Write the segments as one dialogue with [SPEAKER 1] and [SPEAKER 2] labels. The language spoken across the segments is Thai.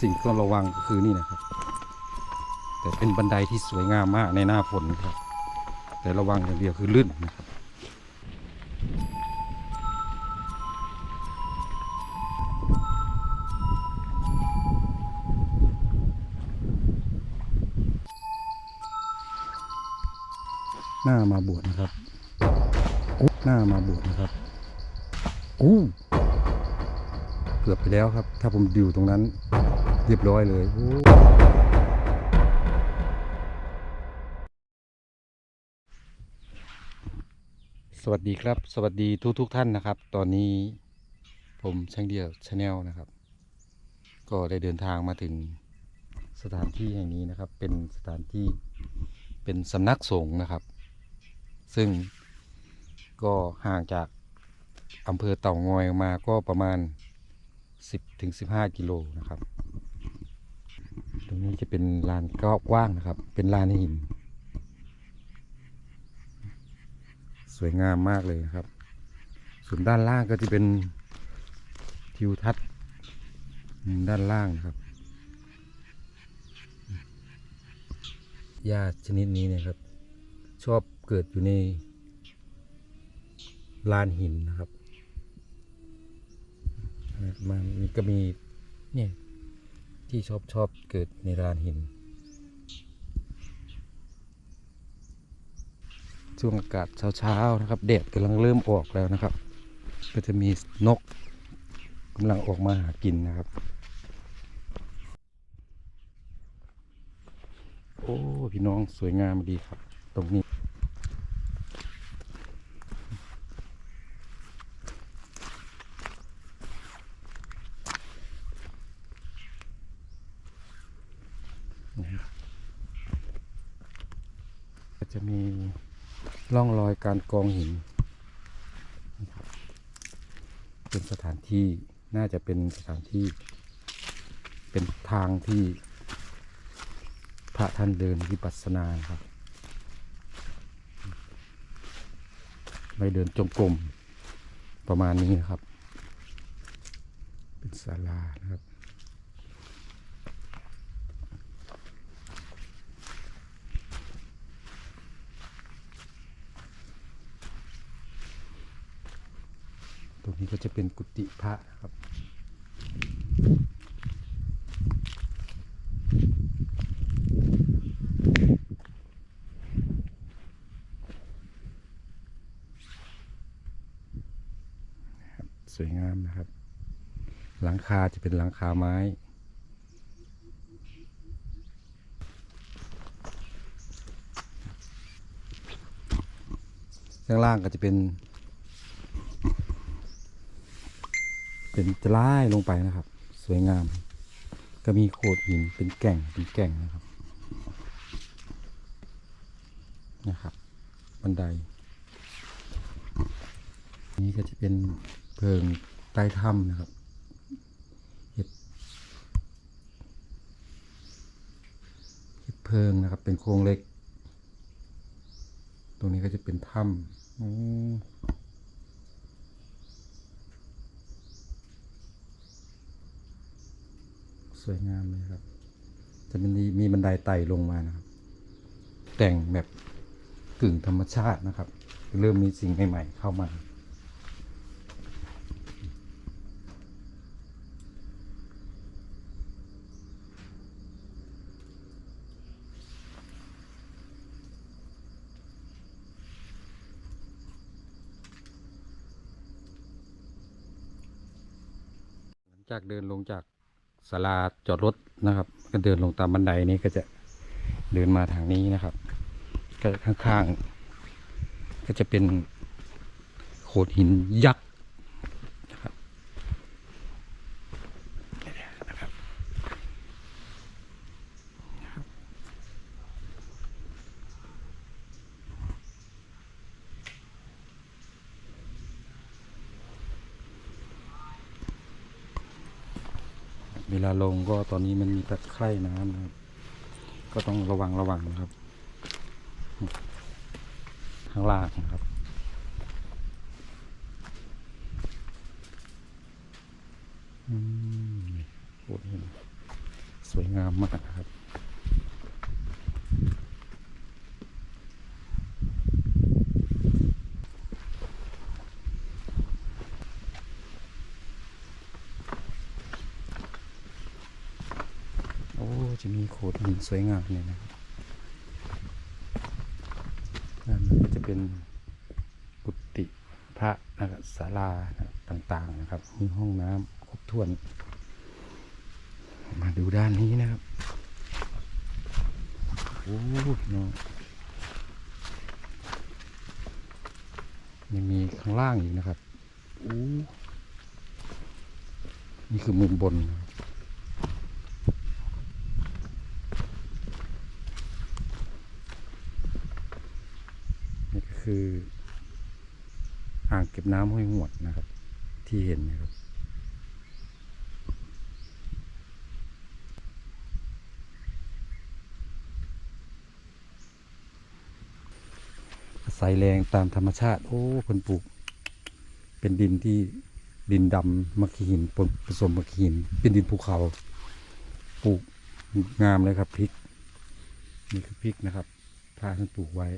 [SPEAKER 1] สิ่งที่ต้องระวังก็คือนี่นะครับ แต่เป็นบันไดที่สวยงามมากในหน้าฝนครับ แต่ระวังอย่างเดียวคือลื่นนะครับหน้ามาบวชนะครับหน้ามาบวชนะครับอู้เกือบไปแล้วครับ ถ้าผมดิวตรงนั้น เรียบร้อยเลยสวัสดีครับ สวัสดีทุกทุกท่านนะครับ ตอนนี้ผมช่างเดียวชาแนลนะครับ ก็ได้เดินทางมาถึงสถานที่แห่งนี้นะครับ เป็นสถานที่เป็นสำนักสงฆ์นะครับ ซึ่งก็ห่างจากอำเภอเต่างอยมาก็ประมาณ 10ถึง15 กิโลนะครับ ตรงนี้จะเป็นลานก็กว้างนะครับ เป็นลานหิน สวยงามมากเลยครับ ส่วนด้านล่างก็จะเป็นทิวทัศน์มุมด้านล่างนะครับหญ้าชนิดนี้เนะครับ ชอบเกิดอยู่ในลานหินนะครับมันก็มีเนี่ย ที่ชอบชอบเกิดในลานหิน ช่วงอากาศเช้าๆนะครับแดดกำลังเริ่มออกแล้วนะครับ ก็จะมีนกกำลังออกมาหากินนะครับ โอ้ พี่น้องสวยงามดีครับ ตรงนี้ ก็จะมีร่องรอย การกองหิน เป็นสถานที่น่าจะเป็นสถานที่ เป็นทางที่พระท่านเดินวิปัสสนาครับ ไม่เดินจงกรมประมาณนี้นะครับ เป็นศาลานะครับ ตรงนี้ ก็จะเป็นกุฏิพระครับสวยงามนะครับ หลังคาจะเป็นหลังคาไม้ข้างล่างก็จะเป็น เป็นจะไล่ลงไปนะครับ สวยงาม ก็มีโขดหินเป็นแก่งเป็นแก่งนะครับนะครับ บันได นี้ก็จะเป็นเพิงใต้ถ้ำนะครับเห็ดเห็ดเพิงนะครับ เป็นโครงเหล็ก ตรงนี้ก็จะเป็นถ้ำอืม สวยงามเลยครับ จะมีมีบันไดไต่ลงมานะครับ แต่งแบบกึ่งธรรมชาตินะครับ เริ่มมีสิ่งใหม่ ๆ เข้ามาหลังจากเดินลงจาก ศาลาจอดรถนะครับ ก็เดินลงตามบันไดนี้ก็จะเดินมาทางนี้นะครับ ก็ข้างๆ ก็จะเป็นโขดหินยักษ์นะครับนะครับ เวลาลงก็ตอนนี้มันมีตะไคร่น้ำนะครับ ก็ต้องระวังระวังนะครับ ข้างล่างนะครับอืมโอ้ยสวยงามมากนะครับ โอ้ จะ มีโขดหินสวยงามเนี่ยนะครับด้านก็จะเป็นกุฏิพระนะครับศาลาต่างๆนะครับ มีห้องน้ำครบถ้วน มาดูด้านนี้นะครับ โอ้พี่น้องยังมีข้างล่างอีกนะครับโอ้นี่คือมุมบนนะครับ นี่ก็ คืออ่างเก็บน้ำห้วยหวดนะครับ ที่เห็นนะครับ อาศัยแรงตามธรรมชาติ โอ้คนปลูก เป็นดินที่ดินดำมะขีหินปนผสมมะขีหิน เป็นดินภูเขาปลูกงามเลยครับพริก นี่คือพริกนะครับพาท่านปลูกไว้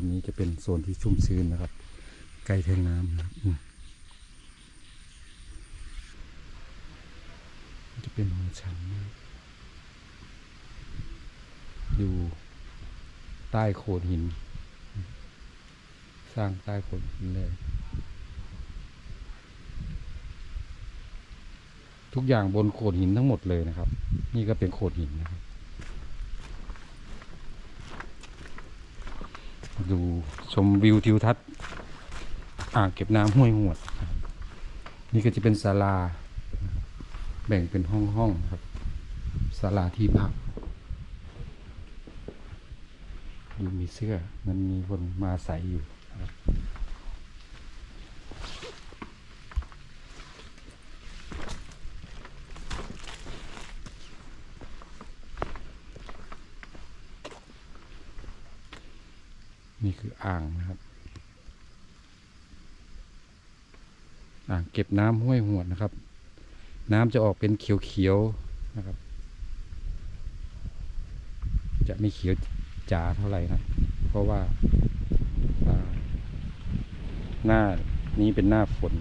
[SPEAKER 1] นนี้จะเป็นโซนที่ชุ่มชื้นนะครับ ใกล้แทงน้ำนะครับจะเป็นหัวชันนอยู่ใต้โขดหิน สร้างใต้โขดหินเลย ทุกอย่างบนโขดหินทั้งหมดเลยนะครับ นี่ก็เป็นโขดหินนะครับ ดูชมวิวทิวทัศน์อ่างเก็บน้ำห้วยหวด นี่ก็จะเป็นศาลานะแบ่งเป็นห้องห้องครับศาลาที่พักดูมีเสื้อมันมีคนมาใส่อยู่ คืออ่างนะครับอ่างเก็บน้ำห้วยหวดนะครับ น้ำจะออกเป็นเขียวๆนะครับ จะไม่เขียวจ๋าเท่าไหร่นะเพราะว่าหน้านี้เป็นหน้าฝน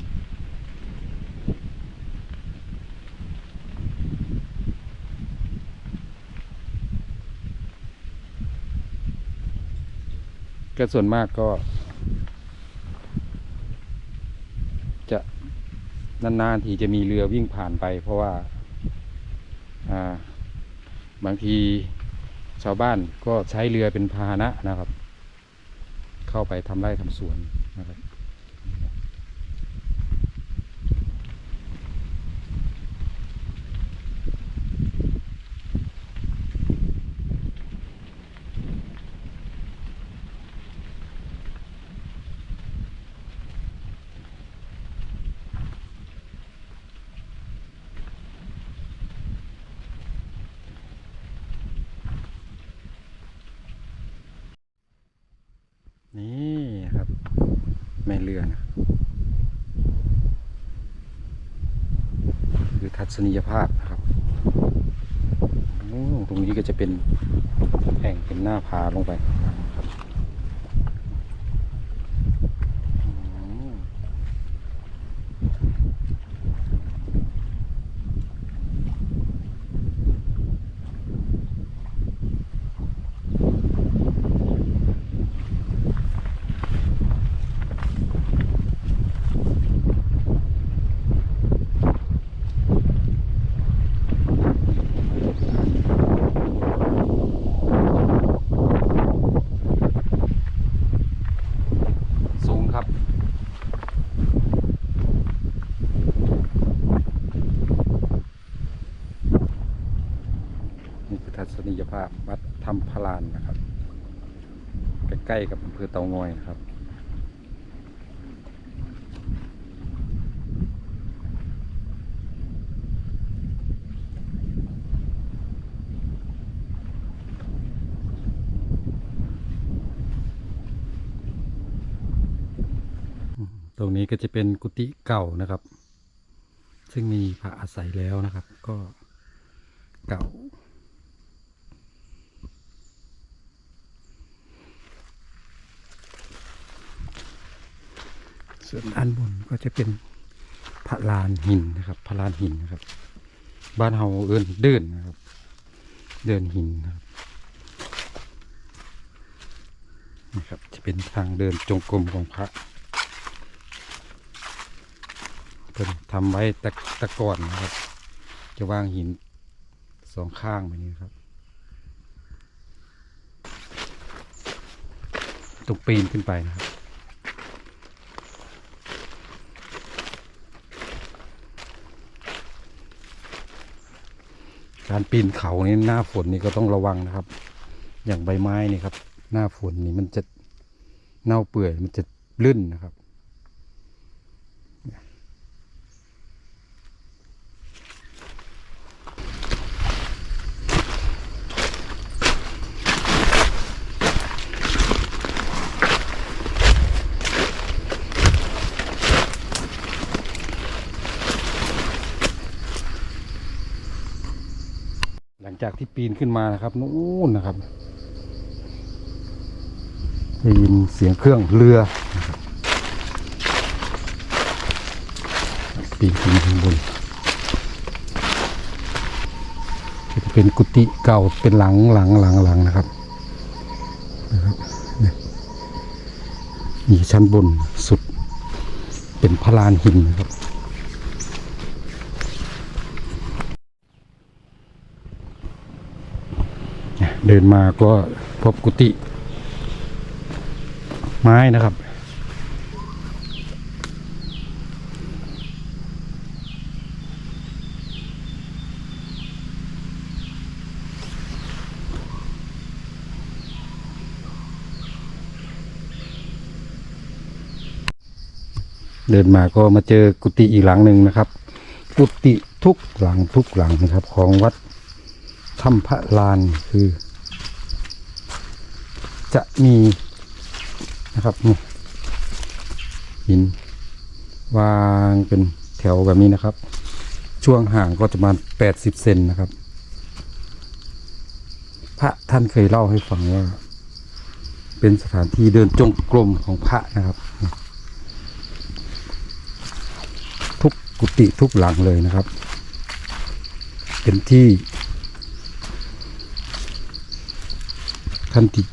[SPEAKER 1] ก็ส่วนมากก็ จะนานๆทีจะมีเรือวิ่งผ่านไป เพราะว่าบางทีชาวบ้านก็ใช้เรือเป็นพาหนะนะครับ เข้าไปทำไร่ทำสวนนะครับ นี่ครับ แม่เรือนะคือทัศนียภาพนะครับตรงนี้ก็จะเป็นแอ่งเป็นหน้าผาลงไปนะครับอืมสูงครับ นี่คือทัศนียภาพวัดถ้ำพลานนะครับ ใกล้กับอำเภอเตางอยนะครับตรงนี้ก็จะเป็นกุฏิเก่านะครับ ซึ่งมีพระอาศัยแล้วนะครับ ก็เก่า ส่วนอันบนก็จะเป็นพระลานหินนะครับพระลานหินนะครับ บ้านเฮาเอิ้นเดินนะครับ เดินหินนะครับนะครับจะเป็นทางเดินจงกรมของพระเป็นทำไว้ตะตะก่อนนะครับ จะวางหินสองข้างแบบนี้ครับต้องปีนขึ้นไปนะครับ การปีนเขานี่หน้าฝนนี่ก็ต้องระวังนะครับ อย่างใบไม้นี่ครับ หน้าฝนนี่มันจะเน่าเปื่อยมันจะลื่นนะครับ ลังจากที่ปีนขึ้นมานะครับนู่นนะครับได้ยินเสียงเครื่องเรือปีนขึ้นข้างบนจะเป็นกุฏิเก่าเป็นหลังหลังหลังหลังนะครับนะครับนี่มีชั้นบนสุดเป็นพระลานหินนะครับ เดินมาก็พบกุฏิไม้นะครับ เดินมาก็มาเจอกุฏิอีกหลังหนึ่งนะครับ กุฏิทุกหลังทุกหลังนะครับ ของวัดถ้ำพระลานคือ จะมีนะครับนี่หินวางเป็นแถวแบบนี้นะครับ ช่วงห่างก็จะประมาณแปดสิบเซนนะครับ พระท่านเคยเล่าให้ฟังว่า เป็นสถานที่เดินจงกรมของพระนะครับ ทุกกุฏิทุกหลังเลยนะครับ เป็นที่ท่านที่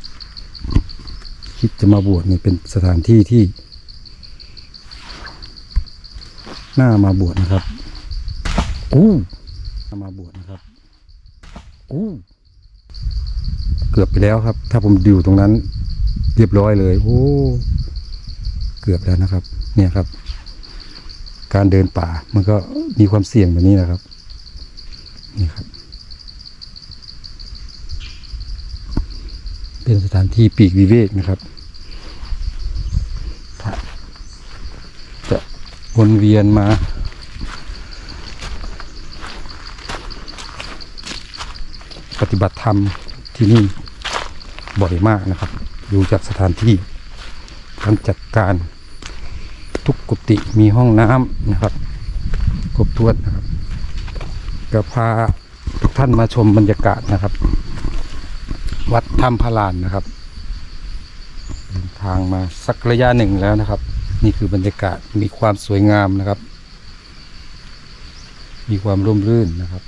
[SPEAKER 1] คิดจะมาบวชนี่เป็นสถานที่ที่น่ามาบวชนะครับอู้น่ามาบวชนะครับอู้เกือบไปแล้วครับ ถ้าผมดิวตรงนั้น เรียบร้อยเลย โอ้ เกือบแล้วนะครับ เนี่ยครับ การเดินป่ามันก็มีความเสี่ยงแบบนี้นะครับ นี่ครับ เป็นสถานที่ปีกวิเวกนะครับพระจะ วนเวียนมา ปฏิบัติธรรมที่นี่บ่อยมากนะครับ ดูจากสถานที่การจัดการทุกกุฏิมีห้องน้ำนะครับครบถ้วนนะครับก็พาทุกท่านมาชมบรรยากาศนะครับ วัดถ้ำพระลานนะครับเดินทางมาสักระยะหนึ่งแล้วนะครับ นี่คือบรรยากาศมีความสวยงามนะครับ มีความร่มรื่นนะครับ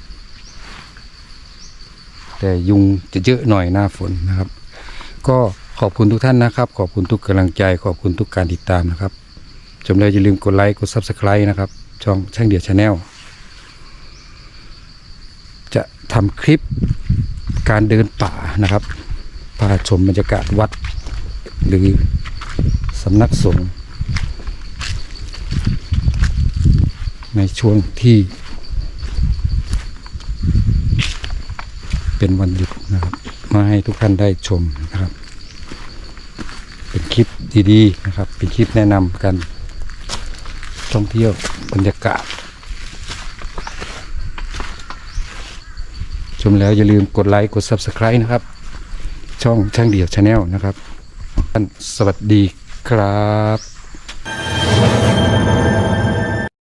[SPEAKER 1] แต่ยุงจะเยอะหน่อยหน้าฝนนะครับ ก็ขอบคุณทุกท่านนะครับ ขอบคุณทุกกำลังใจ ขอบคุณทุกการติดตามนะครับจำเลยอย่าลืมกดไลค์กด Subscribe นะครับ ช่องช่างเดียวชาแนลจะทำคลิปการเดินป่านะครับพาชมบรรยากาศวัด หรือสำนักสงฆ์ ในช่วงที่ เป็นวันหยุดนะครับ มาให้ทุกท่านได้ชมนะครับ เป็นคลิปดีๆนะครับ เป็นคลิปแนะนำกันท่องเที่ยวบรรยากาศ ชมแล้วอย่าลืมกดไลค์กด Subscribe นะครับ ช่องช่างเดี่ยวชาแนลนะครับท่านสวัสดีครับ